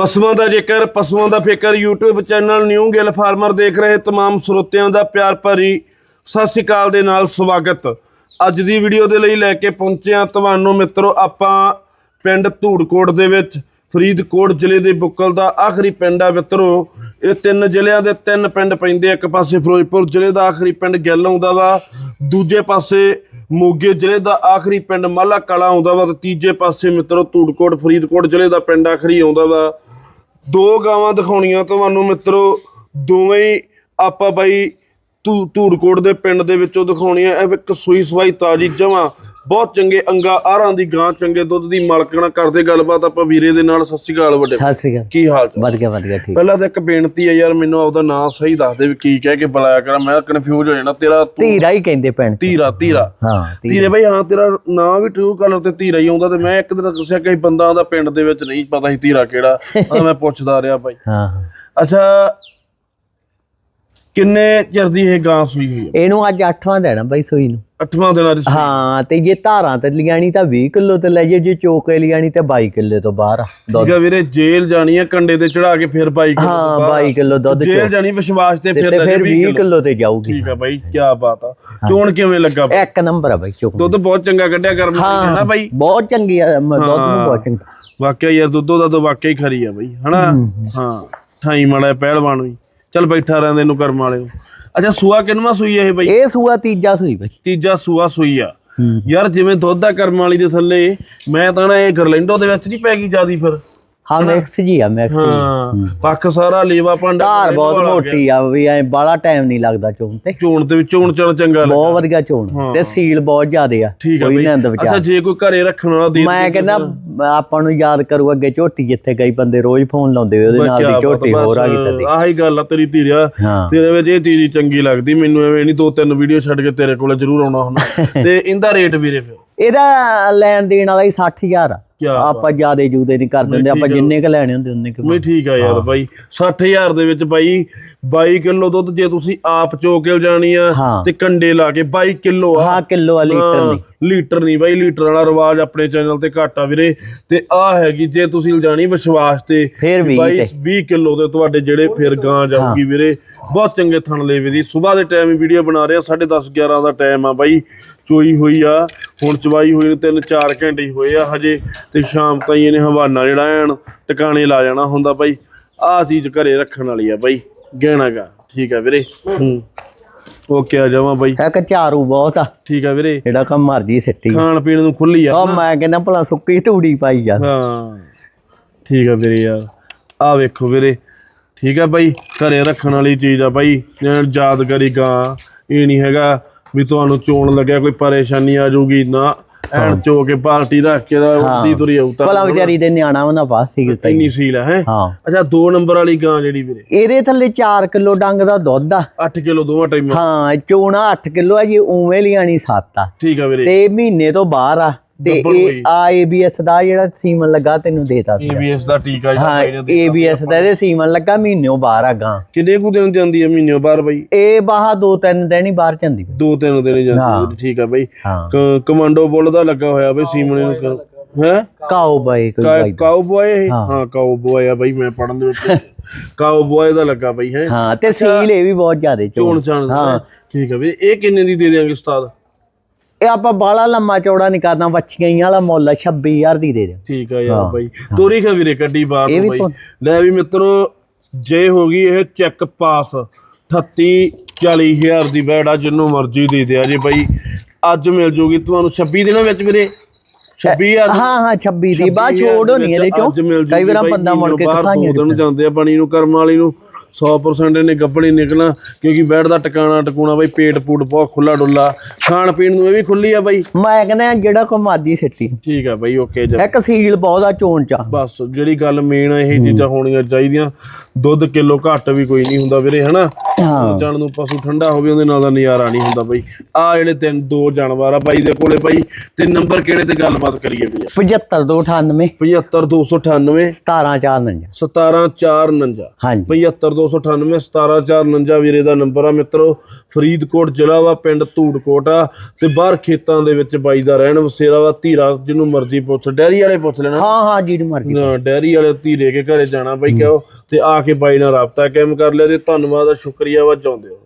ਪਸ਼ੂਆਂ ਦਾ ਜੇਕਰ ਪਸ਼ੂਆਂ ਦਾ ਫਿਕਰ YouTube channel new Gill farmer ਦੇਖ ਰਹੇ तमाम ਸਰੋਤਿਆਂ ਦਾ ਪਿਆਰ ਭਰੀ ਸਤਿ ਸ਼੍ਰੀ ਅਕਾਲ ਦੇ ਨਾਲ ਸਵਾਗਤ ਅੱਜ ਦੀ ਵੀਡੀਓ ਦੇ ਲਈ ਲੈ ਕੇ ਪਹੁੰਚੇ ਹਾਂ ਤੁਹਾਨੂੰ ਮਿੱਤਰੋ ਆਪਾਂ ਪਿੰਡ ਧੂੜਕੋਟ ਦੇ ਵਿੱਚ ਫਰੀਦਕੋਟ ਜ਼ਿਲ੍ਹੇ ਦੇ ਬੁੱਕਲ ਦਾ ਆਖਰੀ ਪਿੰਡ ਆ ਮਿੱਤਰੋ ਇਹ ਤਿੰਨ ਜ਼ਿਲ੍ਹਿਆਂ ਦੇ ਤਿੰਨ ਪਿੰਡ ਪੈਂਦੇ ਆ। ਇੱਕ ਪਾਸੇ ਫਿਰੋਜ਼ਪੁਰ ਜ਼ਿਲ੍ਹੇ ਦਾ ਆਖਰੀ ਪਿੰਡ ਗਿੱਲ ਆਉਂਦਾ ਵਾ ਦੂਜੇ ਪਾਸੇ ਮੋਗੇ ਜ਼ਿਲ੍ਹੇ ਦਾ ਆਖਰੀ ਪਿੰਡ ਮਾਲਾ ਕਲਾ ਆਉਂਦਾ ਵਾ ਤੇ ਤੀਜੇ ਪਾਸੇ ਮਿੱਤਰੋ ਧੂੜਕੋਟ, ਫਰੀਦਕੋਟ ਜ਼ਿਲ੍ਹੇ ਦਾ ਪਿੰਡ ਆਖਰੀ ਆਉਂਦਾ ਵਾ। ਦੋ ਗਾਵਾਂ ਦਿਖਾਉਣੀਆਂ ਤੁਹਾਨੂੰ ਮਿੱਤਰੋ, ਦੋਵੇਂ ਆਪਾਂ ਬਾਈ ਧੂ ਧੂੜਕੋਟ ਦੇ ਪਿੰਡ ਦੇ ਵਿੱਚੋਂ ਦਿਖਾਉਣੀਆਂ ਇਹ ਇੱਕ ਸੂਈ ਸਵਾਈ ਤਾਜੀ ਜਮਾਂ। ਬਹੁਤ ਚੰਗੇ ਅੰਗਾ ਆਰਾਂ ਦੀ ਗਾਂ ਚੰਗੇ ਦੁੱਧ ਦੀ ਮਾਲਕਣਾ ਕਰਦੇ ਗੱਲਬਾਤ ਆਪਾਂ ਵੀਰੇ ਦੇ ਨਾਲ। ਸਤਿ ਸ਼੍ਰੀ ਅਕਾਲ ਵੱਡੇ। ਸਤਿ ਸ੍ਰੀ ਅਕਾਲ। ਕੀ ਹਾਲ ਚਾਲ? ਵਧੀਆ ਵਧੀਆ ਠੀਕ। ਪਹਿਲਾਂ ਤਾਂ ਇੱਕ ਬੇਨਤੀ ਹੈ ਯਾਰ ਮੈਨੂੰ ਆਪਦਾ ਨਾਮ ਸਹੀ ਦੱਸ ਦੇ ਵੀ ਕੀ ਕਹਿ ਕੇ ਬੁਲਾਇਆ ਕਰਾਂ। ਮੈਂ ਕਨਫਿਊਜ਼ ਹੋ ਜਾਣਾ। ਤੇਰਾ ਤੂੰ ਧੀਰਾ ਹੀ ਕਹਿੰਦੇ ਭੈਣ ਧੀਰਾ ਧੀਰਾ। ਹਾਂ ਧੀਰਾ। ਬਈ ਹਾਂ ਤੇਰਾ ਨਾਮ ਵੀ ਟਰੂ ਕਲਰ ਤੇ ਧੀਰਾ ਹੀ ਆਉਂਦਾ ਤੇ ਮੈਂ ਇੱਕ ਦਿਨ ਦੱਸਿਆ ਕਿ ਬੰਦਾ ਦਾ ਪਿੰਡ ਦੇ ਵਿੱਚ ਨਹੀਂ ਪਤਾ ਸੀ ਧੀਰਾ ਕਿਹੜਾ। ਤਾਂ ਮੈਂ ਪੁੱਛਦਾ ਰਿਹਾ ਹਾਂ ਹਾਂ। ਅੱਛਾ ਕਿੰਨੇ ਚਿਰ ਦੀ ਇਹ ਗਾਂ ਸੂਈ ਹੋਈ ਹੈ? ਇਹਨੂੰ ਅੱਜ 8ਵਾਂ ਦੇਣਾ ਬਾਈ ਸੋਈ ਨੂੰ। ਅੱਠਵਾਂ ਦਿਨਾਂ ਦੀ ਸੂਈ। ਹਾਂ ਤੇ ਜੇ ਧਾਰਾਂ ਤੇ ਲਿਆਣੀ ਤਾਂ 20 ਕਿਲੋ ਤੇ ਲੈ ਜੇ ਜੇ ਚੋਕੇ ਲਿਆਣੀ ਤਾਂ 22 ਕਿਲੋ ਤੋਂ ਬਾਹਰ ਆ ਦੁੱਧ। ਠੀਕ ਆ ਵੀਰੇ ਜੇਲ ਜਾਣੀ ਹੈ ਕੰਡੇ ਤੇ ਚੜਾ ਕੇ ਫਿਰ 22 ਕਿਲੋ ਹਾਂ 22 ਕਿਲੋ ਦੁੱਧ ਜੇਲ ਜਾਣੀ ਵਿਸ਼ਵਾਸ ਤੇ ਫਿਰ ਲੈ 20 20 ਕਿਲੋ। ਤੇ ਜਾਊਗੀ। ਠੀਕ ਆ ਬਾਈ ਕੀ ਬਾਤ ਆ। ਚੋਣ ਕਿਵੇਂ ਲੱਗਾ ਬਾਈ? ਇੱਕ ਨੰਬਰ ਆ ਬਾਈ ਚੋਕ ਦੁੱਧ ਬਹੁਤ ਚੰਗਾ ਕੱਢਿਆ ਹੈ ਨਾ ਬਾਈ? ਬਹੁਤ ਚੰਗੀ ਆ ਦੁੱਧ ਨੂੰ ਬਹੁਤ ਚੰਗੀ। ਵਾਕਿਆ ਯਾਰ ਦੁੱਧੋ ਦਾ ਤਾਂ ਵਾਕਿਆ ਹੀ ਖਰੀ ਆ ਬਈ ਹਨਾ ਹਾਂ ਠਾਈ ਮਾੜਾ ਪਹਿਲਵਾਨ ਵੀ। ਚੱਲ ਬੈਠਾ ਰਹਿੰਦੇ ਇਹਨੂੰ ਕਰਮ ਵਾਲੇ ਨੂੰ ਅੱਛਾ ਸੂਆ ਕਿੰਨਵਾ ਸੂਈ ਆ ਇਹ ਬਈ? ਇਹ ਸੂਆ ਤੀਜਾ ਸੂਈ ਬਾਈ। ਤੀਜਾ ਸੂਆ ਸੂਈ ਆ। ਯਾਰ ਜਿਵੇਂ ਦੁੱਧ ਦਾ ਕਰਮ ਵਾਲੀ ਦੇ ਥੱਲੇ ਮੈਂ ਤਾਂ ਨਾ ਇਹ ਗਰਲੈਂਡੋ ਦੇ ਵਿੱਚ ਨਹੀਂ ਪੈ ਗਈ ਜਿਆਦੀ ਫਿਰ। ਹਾਂ ਮਿਕਸ ਜੀ ਆ ਮਿਕਸ ਜੀ। ਹਾਂ ਪੱਖ ਸਾਰਾ ਲੇਵਾ ਭਾਂਡਾ ਧਾਰ ਬਹੁਤ ਆ। ਮੋਟੀ ਆ ਵੀ ਐ ਬਾਲਾ ਟਾਈਮ ਨਹੀਂ ਲੱਗਦਾ ਚੋਣ ਤੇ। ਚੋਣ ਤੇ ਚੋਣ ਚਣ ਚੰਗਾ ਲੱਗਾ ਬਹੁਤ ਵਧੀਆ ਚੋਣ। ਤੇ ਸੀਲ ਬਹੁਤ ਜ਼ਿਆਦੇ ਆ। ਆ ਕੋਈ ਨੰਦ ਅੱਛਾ ਵਿਚਾਰ ਜੇ ਕੋਈ ਘਰੇ ਰੱਖਣ ਵਾਲਾ ਦੇ ਮੈਂ ਕਹਿੰਦਾ ਆਪਾਂ ਨੂੰ ਯਾਦ ਕਰੂ ਅੱਗੇ ਝੋਟੀ ਜਿੱਥੇ ਗਈ ਬੰਦੇ ਰੋਜ਼ ਫੋਨ ਲਾਉਂਦੇ ਹੋਏ, ਉਹਦੇ ਨਾਲ ਦੀ ਝੋਟੀ ਹੋਰ ਆ ਗਈ ਤਦੀ ਆਹੀ ਗੱਲ ਆ ਤੇਰੀ ਧੀਰਿਆ ਤੇਰੇ ਵਿੱਚ ਇਹ ਚੀਜ਼ ਚੰਗੀ ਲੱਗਦੀ ਮੈਨੂੰ ਐਵੇਂ ਨਹੀਂ ਦੋ ਤਿੰਨ ਵੀਡੀਓ ਛੱਡ ਕੇ ਤੇਰੇ ਕੋਲ ਜ਼ਰੂਰ ਆਉਣਾ ਹੁੰਦਾ। ਤੇ ਇਹਦਾ ਰੇਟ ਵੀਰੇ ਫਿਰ? ਇਹਦਾ ਲੈਣ ਦੇਣ ਵਾਲਾ ਹੀ 60000 ਆ। ਆਪਾਂ ਜਿਆਦੇ ਜੂਦੇ ਨਹੀਂ ਕਰਦੇ ਹੁੰਦੇ ਆਪਾਂ ਜਿੰਨੇ ਕ ਲੈਣੇ ਹੁੰਦੇ ਉਹਨੇ ਕ ਨਹੀਂ ਠੀਕ ਆ ਯਾਰ ਬਾਈ। 60000 ਦੇ ਵਿੱਚ ਬਾਈ 22 ਕਿਲੋ ਦੁੱਧ ਜੇ ਤੁਸੀਂ ਆਪ ਚੋਕੇ ਜਾਣੀ ਆ ਤੇ ਕੰਡੇ ਲਾ ਕੇ 22 ਕਿਲੋ ਆ। ਹਾਂ ਕਿਲੋ ਆ ਲੀਟਰ ਨਹੀਂ ਲੀਟਰ ਨਹੀਂ ਬਾਈ ਲੀਟਰ ਵਾਲਾ ਰਿਵਾਜ ਆਪਣੇ ਚੈਨਲ ਤੇ ਘੱਟ ਆ ਵੀਰੇ। ਤੇ ਆ ਹੈਗੀ ਜੇ ਤੁਸੀਂ ਲਜਾਣੀ ਵਿਸ਼ਵਾਸ ਤੇ ਫੇਰ ਵੀ ਬਾਈ ਤੇ। 20 ਕਿਲੋ ਦੇ ਤੁਹਾਡੇ ਜਿਹੜੇ ਫਿਰ ਗਾਂ ਜਾਊਗੀ ਵੀਰੇ। ਬਹੁਤ ਚੰਗੇ ਥਣ ਲੇਵੇ ਦੀ ਸਵੇਰ ਦੇ ਟਾਈਮ ਵੀਡੀਓ ਬਣਾ ਰਹੇ ਆ 10:30 11 ਦਾ ਟਾਈਮ ਆ ਬਾਈ। ਚੋਈ ਹੋਈ ਆ ਹੁਣ ਚਵਾਈ ਹੋਈ ਨੂੰ ਤਿੰਨ ਚਾਰ ਘੰਟੇ ਹੀ ਹੋਏ ਆ ਹਜੇ। ਤੇ ਸ਼ਾਮ ਤਾਈਂ ਇਹਨੇ ਹਵਾਨਾ ਜਿਹੜਾ ਐਨ ਟਿਕਾਣੇ ਲਾ ਜਾਣਾ ਹੁੰਦਾ ਬਾਈ। ਆਹ ਚੀਜ਼ ਘਰੇ ਰੱਖਣ ਵਾਲੀ ਆ ਬਾਈ। ਗਹਿਣਾਗਾ ਠੀਕ ਆ ਵੀਰੇ। ਹੂੰ। ਓਕੇ ਆ ਜਾਵਾਂ ਬਾਈ। ਇੱਕ ਝਾਰੂ ਬਹੁਤ ਆ। ਠੀਕ ਆ ਵੀਰੇ। ਜਿਹੜਾ ਕੰਮ ਮਰਜ਼ੀ ਸਿੱਟੀ। ਖਾਣ ਪੀਣ ਨੂੰ ਖੁੱਲੀ ਆ ਉਹ ਮੈਂ ਕਹਿੰਦਾ ਭਲਾ ਸੁੱਕੀ ਧੂੜੀ ਪਾਈ ਜਾ। ਹਾਂ। ਠੀਕ ਆ ਵੀਰੇ ਯਾਰ ਆ ਵੇਖੋ ਵੀਰੇ। ਠੀਕ ਆ ਬਾਈ ਘਰੇ ਰੱਖਣ ਵਾਲੀ ਚੀਜ਼ ਆ ਬਾਈ। ਯਾਦਗਾਰੀ ਗਾਂ ਇਹ ਨਹੀਂ ਹੈਗਾ ਵੀ ਤੁਹਾਨੂੰ ਚੋਣ ਲੱਗਿਆ ਕੋਈ ਪਰੇਸ਼ਾਨੀ ਆ ਜਾਊਗੀ ਨਾ। ਐਨ ਚੋ ਕੇ ਪਾਰਟੀ ਰੱਖ ਕੇ ਦਾ ਉੱਦੀ ਤੁਰੀ ਤਾਂ ਭਲਾ ਵਿਚਾਰੀ ਦੇ ਨਿਆਣਾ ਉਹਨਾਂ ਪਾਸ ਸੀ ਕੀਤਾ ਇੰਨੀ ਸੀਲ ਹੈ ਹੈਂ? ਹਾਂ। ਅੱਛਾ 2 ਨੰਬਰ ਵਾਲੀ ਗਾਂ ਜਿਹੜੀ ਵੀਰੇ। ਇਹਦੇ ਥੱਲੇ 4 ਕਿਲੋ ਡੰਗ ਦਾ ਦੁੱਧ ਆ। 8 ਕਿਲੋ ਦੋਵਾਂ ਟਾਈਮ। ਹਾਂ ਚੋਣਾ 8 ਕਿਲੋ ਆ ਜੀ ਉਵੇਂ ਲਿਆਣੀ 7 ਆ। ਠੀਕ ਆ ਵੀਰੇ। ਤੇ ਮਹੀਨੇ ਤੋਂ ਬਾਹਰ ਆ। ਤੇ। ਇਹ ਆ ਏਬੀਐਸ ਦਾ ਜਿਹੜਾ ਸੀਮਨ ਲੱਗਾ ਤੈਨੂੰ ਦੇਤਾ ਸੀ ਏਬੀਐਸ ਦਾ ਟੀਕਾ ਜਿਹੜਾ ਹਾਂ। ਏਬੀਐਸ ਦਾ ਇਹਦੇ ਸੀਮਨ ਲੱਗਾ ਮਹੀਨਿਓ ਬਾਹਰ ਆ ਗਾਂ। ਕਿੰਨੇ ਕੁ ਦਿਨ ਜਾਂਦੀ ਹੈ ਮਹੀਨੇ ਬਾਅਦ ਬਾਈ? ਇਹ ਬਾਹਾ ਦੋ ਤਿੰਨ ਦਿਨ ਹੀ ਬਾਹਰ ਜਾਂਦੀ ਦੋ ਤਿੰਨ ਦਿਨ ਜਾਂਦੀ ਠੀਕ ਆ ਬਾਈ। ਕਮਾਂਡੋ ਬੁੱਲ ਦਾ ਲੱਗਾ ਹੋਇਆ ਬਈ ਸੀਮਣੇ ਨੂੰ ਹੈ? ਕਾਓ ਬਾਈ ਕੋਈ ਬਾਈ ਦਾ। ਕਾਉ ਬੋਏ ਹਾਂ। ਹਾਂ ਕਾਉ ਬੋਏ ਆ ਬਾਈ ਮੈਂ ਪੜਨ ਦੇ ਵਿੱਚ। ਕਾਉ ਬੋਏ ਦਾ ਲੱਗਾ ਬਾਈ ਹੈ। ਹਾਂ ਤੇ ਸੀਲ ਇਹ ਵੀ ਬਹੁਤ ਜ਼ਿਆਦੇ ਚੋਣ। ਚੋਣ ਹਾਂ। ਠੀਕ ਆ ਬਈ ਇਹ ਕਿੰਨੇ ਦੀ ਦੇ ਦਿਆਂਗੇ ਉਸਤਾਦ? ਇਹ ਆਪਾਂ ਬਾਲਾ ਲੰਮਾ ਚੌੜਾ ਨਹੀਂ ਕਰਨਾ ਵੱਛੀਆਂ ਹੀ ਵਾਲਾ ਮੁੱਲ ਆ 26000 ਦੀ ਦੇ ਦੇ ਠੀਕ ਆ ਯਾਰ ਹਾਂ। ਬਾਈ। ਤੋਰੀ ਖਾ ਵੀਰੇ ਕੱਢੀ ਬਾਹਰ ਇਹ ਵੀ ਬਾਈ। ਲੈ ਵੀ ਮਿੱਤਰੋ ਜੇ ਹੋ ਗਈ ਇਹ ਚੈੱਕ ਪਾਸ 38 40000 ਦੀ ਬੈੜ ਆ ਜਿੰਨੂੰ ਮਰਜ਼ੀ ਦੇ ਦਿਆ ਜੇ ਬਾਈ। ਅੱਜ ਮਿਲ ਜੂਗੀ ਤੁਹਾਨੂੰ 26 ਦਿਨਾਂ ਵਿੱਚ ਵੀਰੇ। 26000 ਹਾਂ ਹਾਂ 26 ਦੀ। ਬਾਅਦ ਛੋੜ ਹੋਣੀ ਇਹਦੇ ਚੋਂ। ਕਈ ਵਾਰ ਬੰਦਾ ਮੁੜ ਕੇ ਕਸਾਈਆਂ ਨੂੰ ਜਾਂਦੇ ਆ ਪਾਣੀ ਨੂੰ ਕਰਮ ਵਾਲੀ ਨੂੰ। 100% ਇਹਨੇ ਗੱਪਣੀ ਨਿਕਲਣਾ ਕਿਉਂਕਿ ਬੈਡ ਦਾ ਟਿਕਾਣਾ ਟਕੂਣਾ ਬਾਈ ਪੇਟ ਪੂਟ ਬਹੁਤ ਖੁੱਲਾ ਡੁੱਲਾ। ਖਾਣ ਪੀਣ ਨੂੰ ਇਹ ਵੀ ਖੁੱਲੀ ਆ ਬਾਈ। ਮੈਂ ਕਹਿੰਦਾ ਜਿਹੜਾ ਕੋ ਮਰਜ਼ੀ ਸਿੱਟੀ। ਠੀਕ ਆ ਬਾਈ ਓਕੇ ਜੀ। ਇੱਕ ਸੀਲ ਬਹੁਤ ਆ ਚੋਣ ਚ। ਬਸ ਜਿਹੜੀ ਗੱਲ ਮੇਨ ਇਹ ਚੀਜ਼ਾਂ ਹੋਣੀਆਂ ਚਾਹੀਦੀਆਂ। ਦੁੱਧ ਕਿਲੋ ਘੱਟ ਵੀ ਕੋਈ ਨਹੀਂ ਹੁੰਦਾ ਵੀਰੇ ਹਨਾ? ਹਾਂ। ਜਾਣ ਨੂੰ ਪਸ਼ੂ ਠੰਡਾ ਹੋਵੇ ਉਹਦੇ ਨਾਲ ਦਾ ਨਜ਼ਾਰਾ ਨਹੀਂ ਹੁੰਦਾ ਬਾਈ। ਆ ਜਿਹੜੇ ਤਿੰਨ ਦੋ ਜਾਨਵਰ ਆ ਬਾਈ ਦੇ ਕੋਲੇ ਬਾਈ ਤੇ ਨੰਬਰ ਕਿਹੜੇ ਤੇ ਗੱਲਬਾਤ ਕਰੀਏ ਵੀ 75298 75298 17449 17449 ਹਾਂਜੀ। 75298 17449 ਵੀਰੇ ਦਾ ਨੰਬਰ ਆ ਮਿੱਤਰੋ। ਫਰੀਦਕੋਟ ਜ਼ਿਲ੍ਹਾ ਵਾ ਪਿੰਡ ਧੂੜਕੋਟ ਆ। ਤੇ ਬਾਹਰ ਖੇਤਾਂ ਦੇ ਵਿੱਚ ਬਾਈ ਦਾ ਰਹਿਣ ਵਸੇਰਾ ਵਾ ਧੀਰਾ ਜਿਹਨੂੰ ਮਰਜ਼ੀ ਪੁੱਛ ਡੈਰੀ ਵਾਲੇ ਪੁੱਛ ਲੈਣਾ। ਹਾਂ ਹਾਂ ਜੀ ਮਰਜ਼ੀ ਡੈਰੀ ਵਾਲੇ ਧੀਰੇ ਕੇ ਘਰੇ ਜਾਣਾ ਬਾਈ ਕਹੋ ਤੇ ਆ ਕੇ ਬਾਈ ਨਾਲ ਰਾਬਤਾ ਕਾਇਮ ਕਰ ਲਿਆ ਤੇ ਧੰਨਵਾਦ ਆ ਸ਼ੁਕਰੀਆ ਵਾ ਚਾਹੁੰਦੇ ਹੋ।